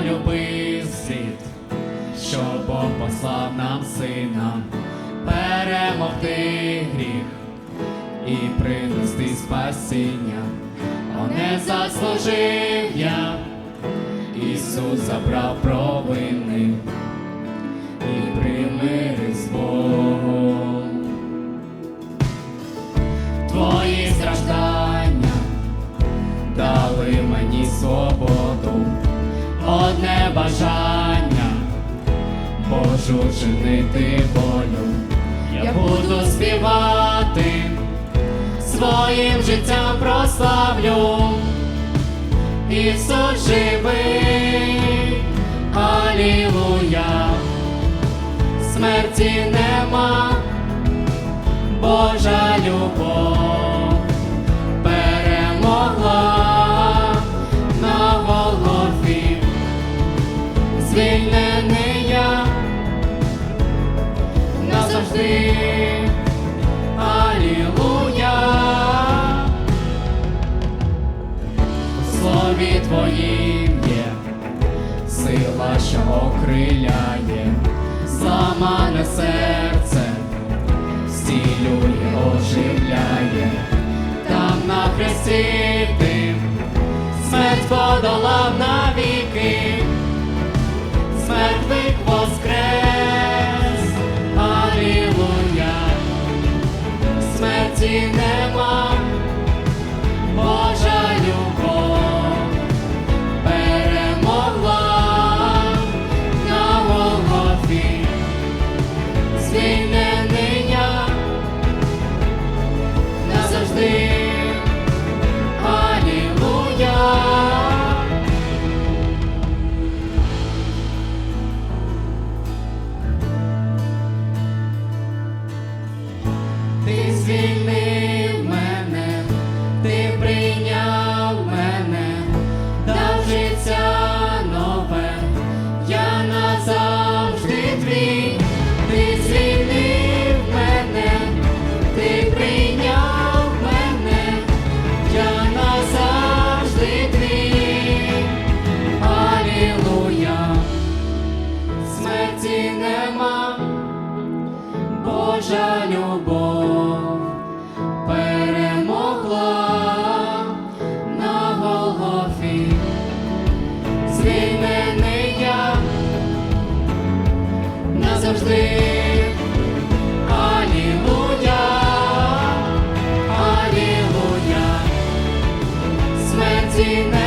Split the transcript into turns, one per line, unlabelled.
полюбив світ, що Бог послав нам сина, перемогти гріх і принести спасіння, О, не заслужив я, Ісус забрав провини і примирив з Богом. Твої страждання дали мені свободу, одне бажання, Божу чинити волю, я буду співати, своїм життям прославлю, Ісус живий, Алілуя, смерті нема, Божа слові Твоїм є сила, що окриляє, зламане серце, зцілює, оживляє, там на хресті ти смерть подолав навіки, звільнив мене, ти прийняв мене, дав життя нове, я назавжди твій, ти звільнив мене, ти прийняв мене, я назавжди твій, Алілуя, смерті нема. Божа любов. завжди. Алілуя, алілуя, смерті не.